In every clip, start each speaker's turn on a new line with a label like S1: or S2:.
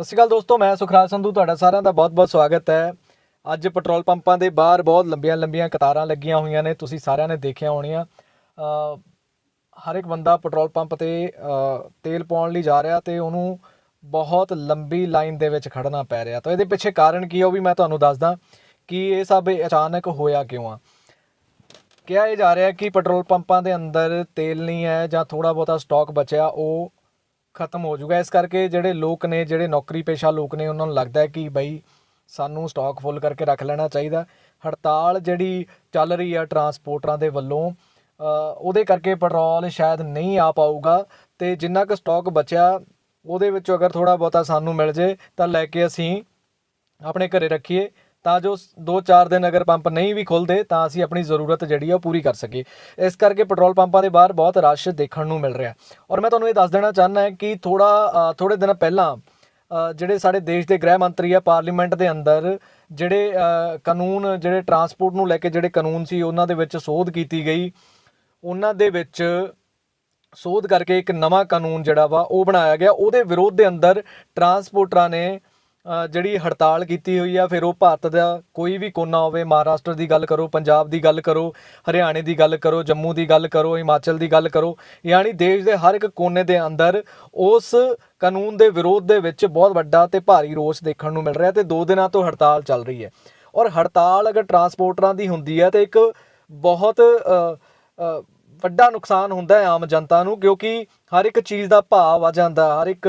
S1: ਸਤਿ ਸ਼੍ਰੀ ਅਕਾਲ ਦੋਸਤੋ, ਮੈਂ ਸੁਖਰਾਜ ਸੰਧੂ, ਤੁਹਾਡਾ ਸਾਰਿਆਂ ਦਾ ਬਹੁਤ-ਬਹੁਤ ਸਵਾਗਤ ਹੈ। ਅੱਜ ਪੈਟਰੋਲ ਪੰਪਾਂ ਦੇ ਬਾਹਰ ਬਹੁਤ ਲੰਬੀਆਂ-ਲੰਬੀਆਂ ਕਤਾਰਾਂ ਲੱਗੀਆਂ ਹੋਈਆਂ ਨੇ, ਤੁਸੀਂ ਸਾਰਿਆਂ ਨੇ ਦੇਖਿਆ ਹੋਣੀਆਂ। ਹਰ ਇੱਕ ਬੰਦਾ ਪੈਟਰੋਲ ਪੰਪ ਤੇ ਤੇਲ ਪਾਉਣ ਲਈ ਜਾ ਰਿਹਾ ਤੇ ਉਹਨੂੰ ਬਹੁਤ ਲੰਬੀ ਲਾਈਨ ਦੇ ਵਿੱਚ ਖੜਨਾ ਪੈ ਰਿਹਾ। ਤਾਂ ਇਹਦੇ ਪਿੱਛੇ ਕਾਰਨ ਕੀ ਹੈ, ਉਹ ਵੀ ਮੈਂ ਤੁਹਾਨੂੰ ਦੱਸਦਾ ਕਿ ਇਹ ਸਭ ਅਚਾਨਕ ਹੋਇਆ ਕਿਉਂ ਆ? ਕਿਹਾ ਇਹ ਜਾ ਰਿਹਾ ਕਿ ਪੈਟਰੋਲ ਪੰਪਾਂ ਦੇ ਅੰਦਰ ਤੇਲ ਨਹੀਂ ਹੈ ਜਾਂ ਥੋੜਾ ਬਹੁਤਾ ਸਟਾਕ ਬਚਿਆ, ਉਹ ਖਤਮ ਹੋ ਜਾਊਗਾ ਇਸ ਕਰਕੇ ਜਿਹੜੇ ਲੋਕ ਨੇ, ਜਿਹੜੇ ਨੌਕਰੀ ਪੇਸ਼ਾ ਲੋਕ ਨੇ, ਉਹਨਾਂ ਨੂੰ ਲੱਗਦਾ ਹੈ ਕਿ ਬਈ ਸਾਨੂੰ ਸਟਾਕ ਫੁੱਲ ਕਰਕੇ ਰੱਖ ਲੈਣਾ ਚਾਹੀਦਾ। ਹੜਤਾਲ ਜਿਹੜੀ ਚੱਲ ਰਹੀ ਹੈ ਟਰਾਂਸਪੋਰਟਰਾਂ ਦੇ ਵੱਲੋਂ ਉਹਦੇ ਕਰਕੇ ਪੈਟਰੋਲ ਸ਼ਾਇਦ ਨਹੀਂ ਆ ਪਾਊਗਾ ਤੇ ਜਿੰਨਾ ਕੁ ਸਟਾਕ ਬਚਿਆ, ਉਹਦੇ ਵਿੱਚੋਂ ਅਗਰ ਥੋੜਾ ਬਹੁਤਾ ਸਾਨੂੰ ਮਿਲ ਜੇ, ਤਾਂ ਲੈ ਕੇ ਅਸੀਂ ਆਪਣੇ ਘਰੇ ਰੱਖੀਏ। ਤਾਂ ਜੋ 2-4 ਦਿਨ ਅਗਰ ਪੰਪ ਨਹੀਂ ਵੀ ਖੁੱਲਦੇ, ਤਾਂ ਅਸੀਂ ਆਪਣੀ ਜ਼ਰੂਰਤ ਜਿਹੜੀ ਆ ਉਹ ਪੂਰੀ ਕਰ ਸਕੀਏ। ਇਸ ਕਰਕੇ ਪੈਟਰੋਲ ਪੰਪਾਂ ਦੇ ਬਾਹਰ ਬਹੁਤ ਰਸ਼ ਦੇਖਣ ਨੂੰ ਮਿਲ ਰਿਹਾ ਔਰ ਮੈਂ ਤੁਹਾਨੂੰ ਇਹ ਦੱਸ ਦੇਣਾ ਚਾਹੁੰਦਾ ਹਾਂ ਕਿ ਥੋੜਾ ਥੋੜੇ ਦਿਨ ਪਹਿਲਾਂ ਜਿਹੜੇ ਸਾਡੇ ਦੇਸ਼ ਦੇ ਗ੍ਰਹਿ ਮੰਤਰੀ ਆ, ਪਾਰਲੀਮੈਂਟ ਦੇ ਅੰਦਰ, ਜਿਹੜੇ ਕਾਨੂੰਨ, ਜਿਹੜੇ ਟਰਾਂਸਪੋਰਟ ਨੂੰ ਲੈ ਕੇ ਜਿਹੜੇ ਕਾਨੂੰਨ ਸੀ, ਉਹਨਾਂ ਦੇ ਵਿੱਚ ਸੋਧ ਕੀਤੀ ਗਈ। ਉਹਨਾਂ ਦੇ ਵਿੱਚ ਸੋਧ ਕਰਕੇ ਇੱਕ ਨਵਾਂ ਕਾਨੂੰਨ ਜਿਹੜਾ ਵਾ, ਉਹ ਬਣਾਇਆ ਗਿਆ। ਉਹਦੇ ਵਿਰੋਧ ਦੇ ਅੰਦਰ ਟਰਾਂਸਪੋਰਟਰਾਂ ਨੇ ਜਿਹੜੀ ਹੜਤਾਲ ਕੀਤੀ ਹੋਈ ਆ, ਫਿਰ ਉਹ ਭਾਰਤ ਦਾ ਕੋਈ ਵੀ ਕੋਨਾ ਹੋਵੇ, ਮਹਾਰਾਸ਼ਟਰ ਦੀ ਗੱਲ ਕਰੋ, ਪੰਜਾਬ ਦੀ ਗੱਲ ਕਰੋ, ਹਰਿਆਣੇ ਦੀ ਗੱਲ ਕਰੋ, ਜੰਮੂ ਦੀ ਗੱਲ ਕਰੋ, ਹਿਮਾਚਲ ਦੀ ਗੱਲ ਕਰੋ, ਯਾਨੀ ਦੇਸ਼ ਦੇ ਹਰ ਇੱਕ ਕੋਨੇ ਦੇ ਅੰਦਰ ਉਸ ਕਾਨੂੰਨ ਦੇ ਵਿਰੋਧ ਦੇ ਵਿੱਚ ਬਹੁਤ ਵੱਡਾ ਤੇ ਭਾਰੀ ਰੋਸ ਦੇਖਣ ਨੂੰ ਮਿਲ ਰਿਹਾ ਤੇ ਦੋ ਦਿਨਾਂ ਤੋਂ ਹੜਤਾਲ ਚੱਲ ਰਹੀ ਹੈ। ਔਰ ਹੜਤਾਲ ਅਗਰ ਟਰਾਂਸਪੋਰਟਰਾਂ ਦੀ ਹੁੰਦੀ ਹੈ ਤੇ ਇੱਕ ਬਹੁਤ ਵੱਡਾ ਨੁਕਸਾਨ ਹੁੰਦਾ ਹੈ ਆਮ ਜਨਤਾ ਨੂੰ, ਕਿਉਂਕਿ ਹਰ ਇੱਕ ਚੀਜ਼ ਦਾ ਭਾਅ ਆ ਜਾਂਦਾ, ਹਰ ਇੱਕ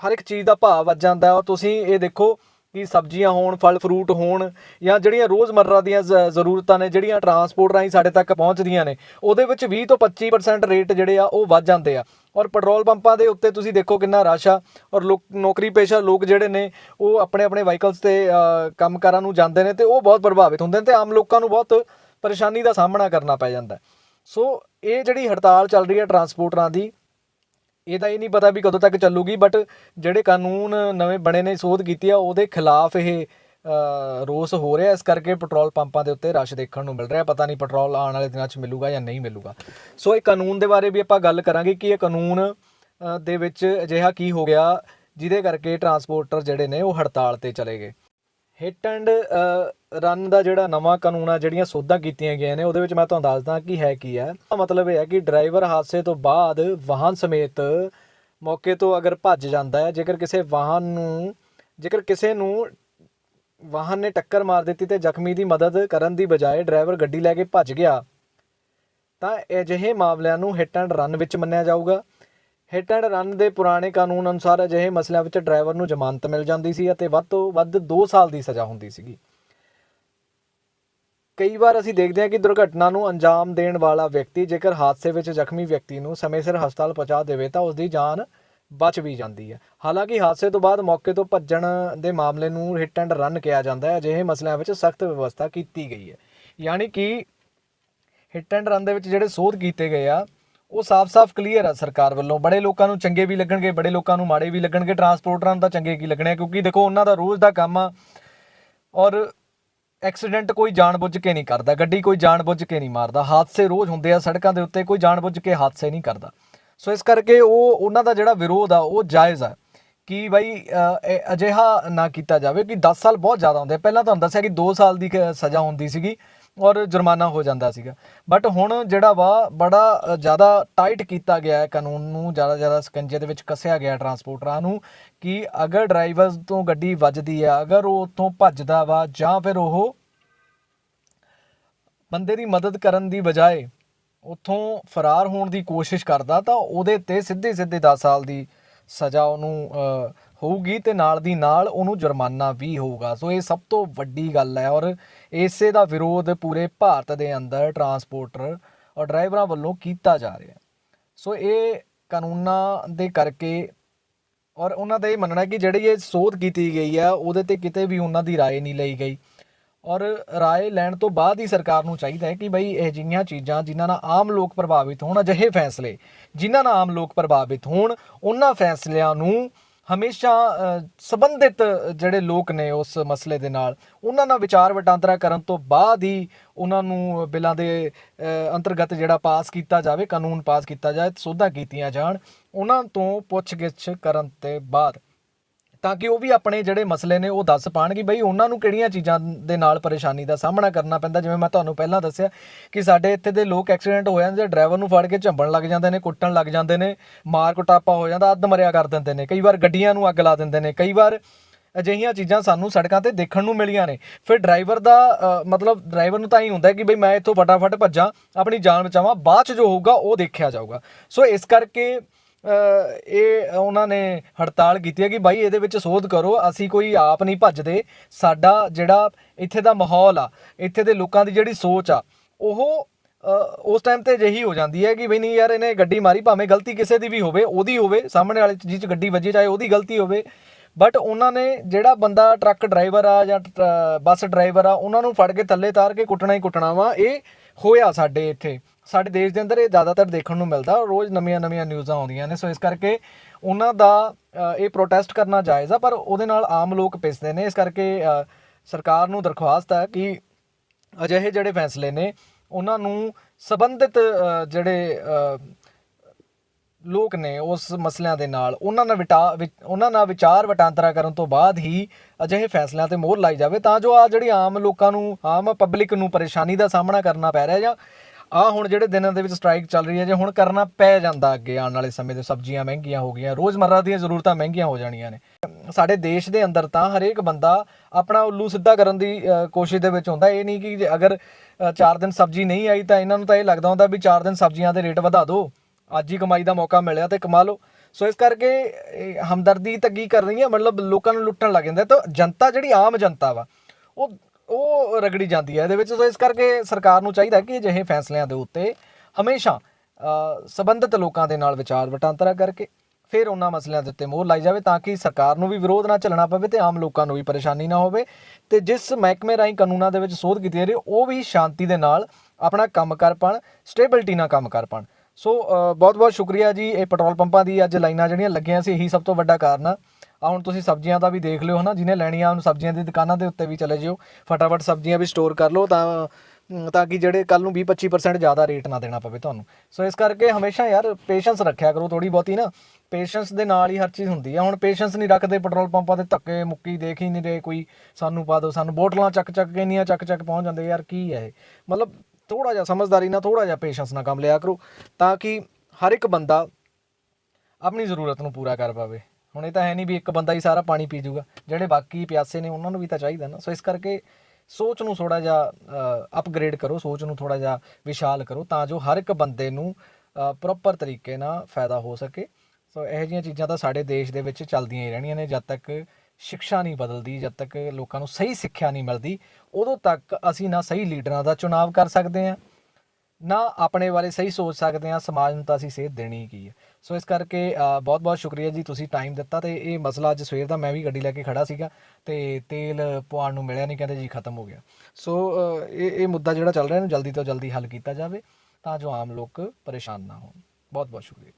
S1: ਹਰ ਇੱਕ ਚੀਜ਼ ਦਾ ਭਾਅ ਵੱਧ ਜਾਂਦਾ ਔਰ ਤੁਸੀਂ ਇਹ ਦੇਖੋ ਕਿ ਸਬਜ਼ੀਆਂ ਹੋਣ, ਫਲ ਫਰੂਟ ਹੋਣ ਜਾਂ ਜਿਹੜੀਆਂ ਰੋਜ਼ਮਰਰਾ ਦੀਆਂ ਜ਼ਰੂਰਤਾਂ ਨੇ, ਜਿਹੜੀਆਂ ਟਰਾਂਸਪੋਰਟ ਰਾਹੀਂ ਸਾਡੇ ਤੱਕ ਪਹੁੰਚਦੀਆਂ ਨੇ, ਉਹਦੇ ਵਿੱਚ 20 ਤੋਂ 25% ਰੇਟ ਜਿਹੜੇ ਆ ਉਹ ਵੱਧ ਜਾਂਦੇ ਆ। ਔਰ ਪੈਟਰੋਲ ਪੰਪਾਂ ਦੇ ਉੱਤੇ ਤੁਸੀਂ ਦੇਖੋ ਕਿੰਨਾ ਰਸ਼ ਆ ਔਰ ਲੋਕ ਨੌਕਰੀ ਪੇਸ਼ਾ ਲੋਕ ਜਿਹੜੇ ਨੇ, ਉਹ ਆਪਣੇ ਆਪਣੇ ਵਹੀਕਲਸ ਤੇ ਕੰਮ ਕੰਮਕਾਰਾਂ ਨੂੰ ਜਾਂਦੇ ਨੇ ਤੇ ਉਹ ਬਹੁਤ ਪ੍ਰਭਾਵਿਤ ਹੁੰਦੇ ਨੇ ਤੇ ਆਮ ਲੋਕਾਂ ਨੂੰ ਬਹੁਤ ਪਰੇਸ਼ਾਨੀ ਦਾ ਸਾਹਮਣਾ ਕਰਨਾ ਪੈ ਜਾਂਦਾ। ਸੋ ਇਹ ਜਿਹੜੀ ਹੜਤਾਲ ਚੱਲ ਰਹੀ ਹੈ ਟਰਾਂਸਪੋਰਟਰਾਂ ਦੀ ਇਹਦਾ ਇਹ ਨਹੀਂ ਪਤਾ ਵੀ ਕਦੋਂ ਤੱਕ ਚੱਲੂਗੀ ਬਟ ਜਿਹੜੇ ਕਾਨੂੰਨ ਨਵੇਂ ਬਣੇ ਨੇ, ਸੋਧ ਕੀਤੀ ਆ, ਉਹਦੇ ਖਿਲਾਫ ਇਹ ਰੋਸ ਹੋ ਰਿਹਾ, ਇਸ ਕਰਕੇ ਪੈਟਰੋਲ ਪੰਪਾਂ ਦੇ ਉੱਤੇ ਰਸ਼ ਦੇਖਣ ਨੂੰ ਮਿਲ ਰਿਹਾ। ਪਤਾ ਨਹੀਂ ਪੈਟਰੋਲ ਆਉਣ ਵਾਲੇ ਦਿਨਾਂ 'ਚ ਮਿਲੂਗਾ ਜਾਂ ਨਹੀਂ ਮਿਲੂਗਾ। ਸੋ ਇਹ ਕਾਨੂੰਨ ਦੇ ਬਾਰੇ ਵੀ ਆਪਾਂ ਗੱਲ ਕਰਾਂਗੇ ਕਿ ਇਹ ਕਾਨੂੰਨ ਦੇ ਵਿੱਚ ਅਜਿਹਾ ਕੀ ਹੋ ਗਿਆ, ਜਿਹਦੇ ਕਰਕੇ ਟਰਾਂਸਪੋਰਟਰ ਜਿਹੜੇ ਨੇ ਉਹ ਹੜਤਾਲ ਤੇ ਚਲੇ ਗਏ। ਹਿੱਟ ਐਂਡ ਰਨ ਦਾ ਜਿਹੜਾ ਨਵਾਂ ਕਾਨੂੰਨ ਆ, ਜਿਹੜੀਆਂ ਸੋਧਾਂ ਕੀਤੀਆਂ ਗਈਆਂ ਨੇ, ਉਹਦੇ ਵਿੱਚ ਮੈਂ ਤੁਹਾਨੂੰ ਦੱਸਦਾ ਕਿ ਹੈ ਕੀ ਹੈ ਇਹਦਾ ਮਤਲਬ ਇਹ ਹੈ ਕਿ ਡਰਾਈਵਰ ਹਾਦਸੇ ਤੋਂ ਬਾਅਦ ਵਾਹਨ ਸਮੇਤ ਮੌਕੇ ਤੋਂ ਅਗਰ ਭੱਜ ਜਾਂਦਾ ਹੈ, ਜੇਕਰ ਕਿਸੇ ਵਾਹਨ ਨੂੰ, ਜੇਕਰ ਕਿਸੇ ਨੂੰ ਵਾਹਨ ਨੇ ਟੱਕਰ ਮਾਰ ਦਿੱਤੀ ਤੇ ਜ਼ਖਮੀ ਦੀ ਮਦਦ ਕਰਨ ਦੀ ਬਜਾਏ ਡਰਾਈਵਰ ਗੱਡੀ ਲੈ ਕੇ ਭੱਜ ਗਿਆ, ਤਾਂ ਅਜਿਹੇ ਮਾਮਲਿਆਂ ਨੂੰ ਹਿੱਟ ਐਂਡ ਰਨ ਵਿੱਚ ਮੰਨਿਆ ਜਾਊਗਾ। ਹਿੱਟ ਐਂਡ ਰਨ ਦੇ ਪੁਰਾਣੇ ਕਾਨੂੰਨ ਅਨੁਸਾਰ ਅਜਿਹੇ ਮਸਲਿਆਂ ਵਿੱਚ ਡਰਾਈਵਰ ਨੂੰ ਜ਼ਮਾਨਤ ਮਿਲ ਜਾਂਦੀ ਸੀ ਅਤੇ ਵੱਧ ਤੋਂ ਵੱਧ 2 ਸਾਲ ਦੀ ਸਜ਼ਾ ਹੁੰਦੀ ਸੀਗੀ। ਕਈ ਵਾਰ ਅਸੀਂ ਦੇਖਦੇ ਹਾਂ ਕਿ ਦੁਰਘਟਨਾ ਨੂੰ ਅੰਜਾਮ ਦੇਣ ਵਾਲਾ ਵਿਅਕਤੀ ਜੇਕਰ ਹਾਦਸੇ ਵਿੱਚ ਜ਼ਖਮੀ ਵਿਅਕਤੀ ਨੂੰ ਸਮੇਂ ਸਿਰ ਹਸਪਤਾਲ ਪਹੁੰਚਾ ਦੇਵੇ ਤਾਂ ਉਸ ਦੀ ਜਾਨ ਬਚ ਵੀ ਜਾਂਦੀ ਹੈ। ਹਾਲਾਂਕਿ ਹਾਦਸੇ ਤੋਂ ਬਾਅਦ ਮੌਕੇ ਤੋਂ ਭੱਜਣ ਦੇ ਮਾਮਲੇ ਨੂੰ ਹਿੱਟ ਐਂਡ ਰਨ ਕਿਹਾ ਜਾਂਦਾ ਹੈ। ਅਜਿਹੇ ਮਸਲਿਆਂ ਵਿੱਚ ਸਖਤ ਵਿਵਸਥਾ ਕੀਤੀ ਗਈ ਹੈ। ਯਾਨੀ ਕਿ ਹਿੱਟ ਐਂਡ ਰਨ ਦੇ ਵਿੱਚ ਜਿਹੜੇ ਸੋਧ ਕੀਤੇ ਗਏ ਆ, ਉਹ ਸਾਫ਼-ਸਾਫ਼ ਕਲੀਅਰ ਆ ਸਰਕਾਰ ਵੱਲੋਂ। ਬੜੇ ਲੋਕਾਂ ਨੂੰ ਚੰਗੇ ਵੀ ਲੱਗਣਗੇ, ਬੜੇ ਲੋਕਾਂ ਨੂੰ ਮਾੜੇ ਵੀ ਲੱਗਣਗੇ। ਟਰਾਂਸਪੋਰਟਰਾਂ ਨੂੰ ਤਾਂ ਚੰਗੇ ਕੀ ਲੱਗਣੇ ਆ, ਕਿਉਂਕਿ ਦੇਖੋ ਉਹਨਾਂ ਦਾ ਰੋਜ਼ ਦਾ ਕੰਮ ਆ ਔਰ ਐਕਸੀਡੈਂਟ ਕੋਈ ਜਾਣਬੁੱਝ ਕੇ ਨਹੀਂ ਕਰਦਾ, ਗੱਡੀ ਕੋਈ ਜਾਣਬੁੱਝ ਕੇ ਨਹੀਂ ਮਾਰਦਾ, ਹਾਦਸੇ ਰੋਜ਼ ਹੁੰਦੇ ਆ, ਸੜਕਾਂ ਦੇ ਉੱਤੇ ਕੋਈ ਜਾਣਬੁੱਝ ਕੇ ਹਾਦਸੇ ਨਹੀਂ ਕਰਦਾ। ਸੋ ਇਸ ਕਰਕੇ ਉਹ, ਉਹਨਾਂ ਦਾ ਜਿਹੜਾ ਵਿਰੋਧ ਆ, ਉਹ ਜਾਇਜ਼ ਆ ਕਿ ਭਾਈ ਅਜਿਹਾ ਨਾ ਕੀਤਾ ਜਾਵੇ ਕਿ 10 ਸਾਲ ਬਹੁਤ ਜ਼ਿਆਦਾ ਹੁੰਦੇ ਪਹਿਲਾਂ ਤੁਹਾਨੂੰ ਦੱਸਿਆ ਕਿ 2 ਸਾਲ ਦੀ ਕ- ਸਜ਼ਾ ਹੁੰਦੀ ਸੀਗੀ। ਔਰ ਜੁਰਮਾਨਾ ਹੋ ਜਾਂਦਾ ਸੀਗਾ। ਬਟ ਹੁਣ ਜਿਹੜਾ ਵਾ, ਬੜਾ ਜ਼ਿਆਦਾ ਟਾਈਟ ਕੀਤਾ ਗਿਆ ਹੈ ਕਾਨੂੰਨ ਨੂੰ, ਜ਼ਿਆਦਾ ਜ਼ਿਆਦਾ ਸਕੰਜੇ ਦੇ ਵਿੱਚ ਕੱਸਿਆ ਗਿਆ ਟਰਾਂਸਪੋਰਟਰਾਂ ਨੂੰ ਕਿ ਅਗਰ ਡਰਾਈਵਰ ਤੋਂ ਗੱਡੀ ਵੱਜਦੀ ਆ ਅਗਰ ਉਹ ਉੱਥੋਂ ਭੱਜਦਾ ਵਾ ਜਾਂ ਫਿਰ ਉਹ ਬੰਦੇ ਦੀ ਮਦਦ ਕਰਨ ਦੀ ਬਜਾਏ ਉੱਥੋਂ ਫਰਾਰ ਹੋਣ ਦੀ ਕੋਸ਼ਿਸ਼ ਕਰਦਾ, ਤਾਂ ਉਹਦੇ ਤੇ ਸਿੱਧੇ ਸਿੱਧੇ 10 ਸਾਲ ਦੀ ਸਜ਼ਾ ਉਹਨੂੰ ਅ, ਹੋਊਗੀ ਤੇ ਨਾਲ ਦੀ ਨਾਲ ਉਹਨੂੰ ਜੁਰਮਾਨਾ ਵੀ ਹੋਊਗਾ ਸੋ ਇਹ ਸਭ ਤੋਂ ਵੱਡੀ ਗੱਲ ਹੈ ਔਰ ਇਸੇ ਦਾ ਵਿਰੋਧ ਪੂਰੇ ਭਾਰਤ ਦੇ ਅੰਦਰ ਟਰਾਂਸਪੋਰਟਰ ਔਰ ਡਰਾਈਵਰਾਂ ਵੱਲੋਂ ਕੀਤਾ ਜਾ ਰਿਹਾ ਹੈ ਸੋ ਇਹ ਕਾਨੂੰਨਾਂ ਦੇ ਕਰਕੇ ਔਰ ਉਹਨਾਂ ਦਾ ਇਹ ਮੰਨਣਾ ਹੈ ਕਿ ਜਿਹੜੀ ਇਹ ਸੋਧ ਕੀਤੀ ਗਈ ਹੈ ਉਹਦੇ ਤੇ ਕਿਤੇ ਵੀ ਉਹਨਾਂ ਦੀ رائے ਨਹੀਂ ਲਈ ਗਈ ਔਰ رائے ਲੈਣ ਤੋਂ ਬਾਅਦ ਹੀ ਸਰਕਾਰ ਨੂੰ ਚਾਹੀਦਾ ਹੈ ਕਿ ਬਈ ਇਹ ਜਿਹੀਆਂ ਚੀਜ਼ਾਂ ਜਿਨ੍ਹਾਂ ਨਾਲ ਆਮ ਲੋਕ ਪ੍ਰਭਾਵਿਤ ਹੋਣ ਅਜਿਹੇ ਫੈਸਲੇ ਜਿਨ੍ਹਾਂ ਨਾਲ ਆਮ ਲੋਕ ਪ੍ਰਭਾਵਿਤ ਹੋਣ ਉਹਨਾਂ ਫੈਸਲਿਆਂ ਨੂੰ ਹਮੇਸ਼ਾ ਅ, ਸੰਬੰਧਿਤ ਜਿਹੜੇ ਲੋਕ ਨੇ ਉਸ ਮਸਲੇ ਦੇ ਨਾਲ ਉਹਨਾਂ ਨਾਲ ਵਿਚਾਰ ਵਟਾਂਦਰਾ ਕਰਨ ਤੋਂ ਬਾਅਦ ਹੀ ਉਹਨਾਂ ਨੂੰ ਬਿੱਲਾਂ ਦੇ ਅ, ਅੰਤਰਗਤ ਜਿਹੜਾ ਪਾਸ ਕੀਤਾ ਜਾਵੇ ਕਾਨੂੰਨ ਪਾਸ ਕੀਤਾ ਜਾਏ ਸੋਧਾਂ ਕੀਤੀਆਂ ਜਾਣ ਉਹਨਾਂ ਤੋਂ ਪੁੱਛਗਿੱਛ ਕਰਨ ਤੇ ਬਾਅਦ ਤਾਂ ਕਿ ਉਹ ਵੀ ਆਪਣੇ ਜਿਹੜੇ ਮਸਲੇ ਨੇ ਉਹ ਦੱਸ ਪਾਣ ਕਿ ਬਈ ਉਹਨਾਂ ਨੂੰ ਕਿਹੜੀਆਂ ਚੀਜ਼ਾਂ ਦੇ ਨਾਲ ਪਰੇਸ਼ਾਨੀ ਦਾ ਸਾਹਮਣਾ ਕਰਨਾ ਪੈਂਦਾ। ਜਿਵੇਂ ਮੈਂ ਤੁਹਾਨੂੰ ਪਹਿਲਾਂ ਦੱਸਿਆ ਕਿ ਸਾਡੇ ਇੱਥੇ ਦੇ ਲੋਕ ਐਕਸੀਡੈਂਟ ਹੋ ਜਾਂਦੇ, ਡਰਾਈਵਰ ਨੂੰ ਫੜ ਕੇ ਝੰਬਣ ਲੱਗ ਜਾਂਦੇ ਨੇ, ਕੁੱਟਣ ਲੱਗ ਜਾਂਦੇ ਨੇ, ਮਾਰ ਕੁਟਾਪਾ ਹੋ ਜਾਂਦਾ, ਅੱਧ ਮਰਿਆ ਕਰ ਦਿੰਦੇ ਨੇ, ਕਈ ਵਾਰ ਗੱਡੀਆਂ ਨੂੰ ਅੱਗ ਲਾ ਦਿੰਦੇ ਨੇ, ਕਈ ਵਾਰ ਅਜਿਹੀਆਂ ਚੀਜ਼ਾਂ ਸਾਨੂੰ ਸੜਕਾਂ ਤੇ ਦੇਖਣ ਨੂੰ ਮਿਲੀਆਂ ਨੇ। ਫਿਰ ਡਰਾਈਵਰ ਦਾ ਮਤਲਬ ਡਰਾਈਵਰ ਨੂੰ ਤਾਂ ਹੀ ਹੁੰਦਾ ਕਿ ਬਈ ਮੈਂ ਇੱਥੋਂ ਫਟਾਫਟ ਭੱਜਾਂ, ਆਪਣੀ ਜਾਨ ਬਚਾਵਾਂ, ਬਾਅਦ ਚ ਜੋ ਹੋਊਗਾ ਉਹ ਦੇਖਿਆ ਜਾਊਗਾ। ਸੋ ਇਸ ਕਰਕੇ ਇਹ ਉਹਨਾਂ ਨੇ ਹੜਤਾਲ ਕੀਤੀ ਹੈ ਕਿ ਬਾਈ ਇਹਦੇ ਵਿੱਚ ਸੋਧ ਕਰੋ, ਅਸੀਂ ਕੋਈ ਆਪ ਨਹੀਂ ਭੱਜਦੇ, ਸਾਡਾ ਜਿਹੜਾ ਇੱਥੇ ਦਾ ਮਾਹੌਲ ਆ, ਇੱਥੇ ਦੇ ਲੋਕਾਂ ਦੀ ਜਿਹੜੀ ਸੋਚ ਆ, ਉਹ ਉਸ ਟਾਈਮ ਤੇ ਅਜਿਹੀ ਹੋ ਜਾਂਦੀ ਹੈ ਕਿ ਬਈ ਨਹੀਂ ਯਾਰ ਇਹਨੇ ਗੱਡੀ ਮਾਰੀ, ਭਾਵੇਂ ਗਲਤੀ ਕਿਸੇ ਦੀ ਵੀ ਹੋਵੇ, ਉਹਦੀ ਹੋਵੇ, ਸਾਹਮਣੇ ਵਾਲੇ ਜਿਹ 'ਚ ਗੱਡੀ ਵੱਜੀ, ਚਾਹੇ ਉਹਦੀ ਗਲਤੀ ਹੋਵੇ ਬਟ ਉਹਨਾਂ ਨੇ ਜਿਹੜਾ ਬੰਦਾ ਟਰੱਕ ਡਰਾਈਵਰ ਆ ਜਾਂ ਟ- ਬੱਸ ਡਰਾਈਵਰ ਆ, ਉਹਨਾਂ ਨੂੰ ਫੜ ਕੇ ਥੱਲੇ ਤਾਰ ਕੇ ਕੁੱਟਣਾ ਹੀ ਕੁੱਟਣਾ ਵਾ, ਇਹ ਹੋਇਆ ਸਾਡੇ ਇੱਥੇ। ਸਾਡੇ ਦੇਸ਼ ਦੇ ਅੰਦਰ ਇਹ ਜ਼ਿਆਦਾਤਰ ਦੇਖਣ ਨੂੰ ਮਿਲਦਾ, ਰੋਜ਼ ਨਵੀਆਂ-ਨਵੀਆਂ ਨਿਊਜ਼ਾਂ ਆਉਂਦੀਆਂ ਨੇ, ਸੋ ਇਸ ਕਰਕੇ ਉਹਨਾਂ ਦਾ ਇਹ ਪ੍ਰੋਟੈਸਟ ਕਰਨਾ ਜਾਇਜ਼ ਆ, ਪਰ ਉਹਦੇ ਨਾਲ ਆਮ ਲੋਕ ਪਿਸਦੇ ਨੇ, ਇਸ ਕਰਕੇ ਸਰਕਾਰ ਨੂੰ ਦਰਖਾਸਤ ਹੈ ਕਿ ਅਜਿਹੇ ਜਿਹੜੇ ਫੈਸਲੇ ਨੇ, ਉਹਨਾਂ ਨੂੰ ਸਬੰਧਿਤ ਜਿਹੜੇ ਲੋਕ ਨੇ ਉਸ ਮਸਲਿਆਂ ਦੇ ਨਾਲ, ਉਹਨਾਂ ਨਾਲ ਵਿਟਾ, ਵਿਚ- ਉਹਨਾਂ ਨਾਲ ਵਿਚਾਰ ਵਟਾਂਤਰਾ ਕਰਨ ਤੋਂ ਬਾਅਦ ਹੀ ਅਜਿਹੇ ਫੈਸਲਿਆਂ ਤੇ ਮੋਹਰ ਲਾਈ ਜਾਵੇ, ਤਾਂ ਜੋ ਆ ਜਿਹੜੀ ਆਮ ਲੋਕਾਂ ਨੂੰ, ਆਮ ਪਬਲਿਕ ਨੂੰ ਪਰੇਸ਼ਾਨੀ ਦਾ ਸਾਹਮਣਾ ਕਰਨਾ ਪੈ ਰਿਹਾ ਜਾਂ ਆ ਹੁਣ ਜਿਹੜੇ ਦਿਨਾਂ ਦੇ ਵਿੱਚ ਸਟ੍ਰਾਈਕ ਚੱਲ ਰਹੀ ਹੈ ਜੇ ਹੁਣ ਕਰਨਾ ਪੈ ਜਾਂਦਾ ਅੱਗੇ ਆਉਣ ਵਾਲੇ ਸਮੇਂ ਦੇ ਸਬਜ਼ੀਆਂ ਮਹਿੰਗੀਆਂ ਹੋ ਗਈਆਂ, ਰੋਜ਼ਮਰਰਾ ਦੀਆਂ ਜ਼ਰੂਰਤਾਂ ਮਹਿੰਗੀਆਂ ਹੋ ਜਾਣੀਆਂ ਨੇ। ਸਾਡੇ ਦੇਸ਼ ਦੇ ਅੰਦਰ ਤਾਂ ਹਰੇਕ ਬੰਦਾ ਆਪਣਾ ਉੱਲੂ ਸਿੱਧਾ ਕਰਨ ਦੀ ਕੋਸ਼ਿਸ਼ ਦੇ ਵਿੱਚ ਹੁੰਦਾ। ਇਹ ਨਹੀਂ ਕਿ ਜੇ ਅਗਰ 4 ਦਿਨ ਸਬਜ਼ੀ ਨਹੀਂ ਆਈ ਤਾਂ ਇਹਨਾਂ ਨੂੰ ਤਾਂ ਇਹ ਲੱਗਦਾ ਹੁੰਦਾ ਵੀ 4 ਦਿਨ ਸਬਜ਼ੀਆਂ ਦੇ ਰੇਟ ਵਧਾ ਦਿਓ ਅੱਜ ਹੀ ਕਮਾਈ ਦਾ ਮੌਕਾ ਮਿਲਿਆ ਤੇ ਕਮਾ ਲਓ। ਸੋ ਇਸ ਕਰਕੇ ਹਮਦਰਦੀ ਤਾਂ ਕੀ ਕਰ ਰਹੀ ਹੈ ਮਤਲਬ ਲੋਕਾਂ ਨੂੰ ਲੁੱਟਣ ਲੱਗ ਜਾਂਦਾ। ਤਾਂ ਜਨਤਾ ਜਿਹੜੀ ਆਮ ਜਨਤਾ ਵਾ, ਉਹ ਉਹ ਰਗੜੀ ਜਾਂਦੀ ਹੈ। ਇਹਦੇ ਵਿੱਚ ਸੋ ਇਸ ਕਰਕੇ ਸਰਕਾਰ ਨੂੰ ਚਾਹੀਦਾ ਕਿ ਅਜਿਹੇ ਫੈਸਲਿਆਂ ਦੇ ਉੱਤੇ ਹਮੇਸ਼ਾ ਅ, ਸੰਬੰਧਿਤ ਲੋਕਾਂ ਦੇ ਨਾਲ ਵਿਚਾਰ ਵਟਾਂਦਰਾ ਕਰਕੇ ਫਿਰ ਉਹਨਾਂ ਮਸਲਿਆਂ ਦੇ ਉੱਤੇ ਮੋਹਰ ਲਾਈ ਜਾਵੇ ਤਾਂ ਕਿ ਸਰਕਾਰ ਨੂੰ ਵੀ ਵਿਰੋਧ ਨਾ ਚੱਲਣਾ ਪਵੇ ਤੇ ਆਮ ਲੋਕਾਂ ਨੂੰ ਵੀ ਪਰੇਸ਼ਾਨੀ ਨਾ ਹੋਵੇ ਤੇ ਜਿਸ ਮਹਿਕਮੇ ਰਾਹੀਂ ਕਾਨੂੰਨਾਂ ਦੇ ਵਿੱਚ ਸੋਧ ਕੀਤੀ ਜਾ ਰਹੀ ਉਹ ਵੀ ਸ਼ਾਂਤੀ ਦੇ ਨਾਲ ਆਪਣਾ ਕੰਮ ਕਰ ਪਾਣ ਸਟੇਬਿਲਟੀ ਨਾਲ ਕੰਮ ਕਰ ਪਾਣ। ਸੋ ਬਹੁਤ ਬਹੁਤ ਸ਼ੁਕਰੀਆ ਜੀ ਇਹ ਪੈਟਰੋਲ ਪੰਪਾਂ ਦੀ ਅੱਜ ਲਾਈਨਾਂ ਜਿਹੜੀਆਂ ਲੱਗੀਆਂ ਸੀ ਇਹੀ ਸਭ ਤੋਂ ਵੱਡਾ ਕਾਰਨ ਆ। ਆ ਹੁਣ ਤੁਸੀਂ ਸਬਜ਼ੀਆਂ ਦਾ ਵੀ ਦੇਖ ਲਿਓ ਹਨਾ, ਜਿਹਨੇ ਲੈਣੀਆਂ ਉਹਨੂੰ ਸਬਜ਼ੀਆਂ ਦੀ ਦੁਕਾਨਾਂ ਦੇ ਉੱਤੇ ਵੀ ਚਲੇ ਜਿਓ। ਫਟਾਫਟ ਸਬਜ਼ੀਆਂ ਵੀ ਸਟੋਰ ਕਰ ਲਓ ਤਾਂ ਤਾਂ ਕਿ ਜਿਹੜੇ ਕੱਲ ਨੂੰ 20-25% ਜ਼ਿਆਦਾ ਰੇਟ ਨਾ ਦੇਣਾ ਪਵੇ ਤੁਹਾਨੂੰ। ਸੋ ਇਸ ਕਰਕੇ ਹਮੇਸ਼ਾ ਯਾਰ ਪੇਸ਼ੈਂਸ ਰੱਖਿਆ ਕਰੋ ਥੋੜੀ ਬਹੁਤੀ ਨਾ। ਪੇਸ਼ੈਂਸ ਦੇ ਨਾਲ ਹੀ ਹਰ ਚੀਜ਼ ਹੁੰਦੀ ਆ। ਹੁਣ ਪੇਸ਼ੈਂਸ ਨਹੀਂ ਰੱਖਦੇ ਪੈਟਰੋਲ ਪੰਪਾਂ ਤੇ ਧੱਕੇ ਮੁੱਕੀ ਦੇਖ ਹੀ ਨਹੀਂ ਰਹੇ ਕੋਈ। ਸਾਨੂੰ ਪਾ ਦਿਓ, ਸਾਨੂੰ ਬੋਟਲਾਂ ਚੱਕ ਚੱਕ ਕੇ ਇੰਨੀਆਂ ਚੱਕ ਚੱਕ ਪਹੁੰਚ ਜਾਂਦੇ ਯਾਰ ਕੀ ਹੈ ਇਹ? ਮਤਲਬ ਥੋੜਾ ਜਿਹਾ ਸਮਝਦਾਰੀ ਨਾਲ ਥੋੜਾ ਜਿਹਾ ਪੇਸ਼ੈਂਸ ਨਾਲ ਕੰਮ ਲਿਆ ਕਰੋ ਤਾਂ ਕਿ ਹਰ ਇੱਕ ਬੰਦਾ ਆਪਣੀ ਜ਼ਰੂਰਤ ਨੂੰ ਪੂਰਾ ਕਰ ਪਾਵੇ। ਹੁਣ ਇਹ ਤਾਂ ਹੈ ਨਹੀਂ ਵੀ ਇੱਕ ਬੰਦਾ ਹੀ ਸਾਰਾ ਪਾਣੀ ਪੀ ਜਾਊਗਾ। ਜਿਹੜੇ ਬਾਕੀ ਪਿਆਸੇ ਨੇ, ਉਹਨਾਂ ਨੂੰ ਵੀ ਤਾਂ ਚਾਹੀਦਾ ਨਾ। ਸੋ ਇਸ ਕਰਕੇ ਸੋਚ ਨੂੰ ਥੋੜਾ ਜਿਹਾ ਅਪਗ੍ਰੇਡ ਕਰੋ, ਸੋਚ ਨੂੰ ਥੋੜਾ ਜਿਹਾ ਵਿਸ਼ਾਲ ਕਰੋ ਤਾਂ ਜੋ ਹਰ ਇੱਕ ਬੰਦੇ ਨੂੰ ਪ੍ਰੋਪਰ ਤਰੀਕੇ ਨਾਲ ਫਾਇਦਾ ਹੋ ਸਕੇ। ਸੋ ਇਹੋ ਜਿਹੀਆਂ ਚੀਜ਼ਾਂ ਤਾਂ ਸਾਡੇ ਦੇਸ਼ ਦੇ ਵਿੱਚ ਚੱਲਦੀਆਂ ਹੀ ਰਹਿਣੀਆਂ ਨੇ। ਜਦ ਤੱਕ ਸਿੱਖਿਆ ਨਹੀਂ ਬਦਲਦੀ, ਜਦ ਤੱਕ ਲੋਕਾਂ ਨੂੰ ਸਹੀ ਸਿੱਖਿਆ ਨਹੀਂ ਮਿਲਦੀ, ਉਦੋਂ ਤੱਕ ਅਸੀਂ ਨਾ ਸਹੀ ਲੀਡਰਾਂ ਦਾ ਚੁਣਾਵ ਕਰ ਸਕਦੇ ਹਾਂ। ਨਾ ਆਪਣੇ ਬਾਰੇ ਸਹੀ ਸੋਚ ਸਕਦੇ ਹਾਂ, ਸਮਾਜ ਨੂੰ ਤਾਂ ਅਸੀਂ ਸੇਧ ਦੇਣੀ ਕੀ ਹੈ। ਸੋ ਇਸ ਕਰਕੇ ਬਹੁਤ ਬਹੁਤ ਸ਼ੁਕਰੀਆ ਜੀ ਤੁਸੀਂ ਟਾਈਮ ਦਿੱਤਾ ਤੇ ਇਹ ਮਸਲਾ ਅੱਜ ਸਵੇਰ ਦਾ ਮੈਂ ਵੀ ਗੱਡੀ ਲੈ ਕੇ ਖੜਾ ਸੀਗਾ ਤੇ ਤੇਲ ਪਵਾਉਣ ਨੂੰ ਮਿਲਿਆ ਨਹੀਂ ਕਹਿੰਦੇ ਜੀ ਖਤਮ ਹੋ ਗਿਆ। ਸੋ ਇਹ ਇਹ ਮੁੱਦਾ ਜਿਹੜਾ ਚੱਲ ਰਿਹਾ ਇਹਨੂੰ ਜਲਦੀ ਤੋਂ ਜਲਦੀ ਹੱਲ ਕੀਤਾ ਜਾਵੇ ਤਾਂ ਜੋ ਆਮ ਲੋਕ ਪਰੇਸ਼ਾਨ ਨਾ ਹੋਣ। ਬਹੁਤ ਬਹੁਤ ਸ਼ੁਕਰੀਆ।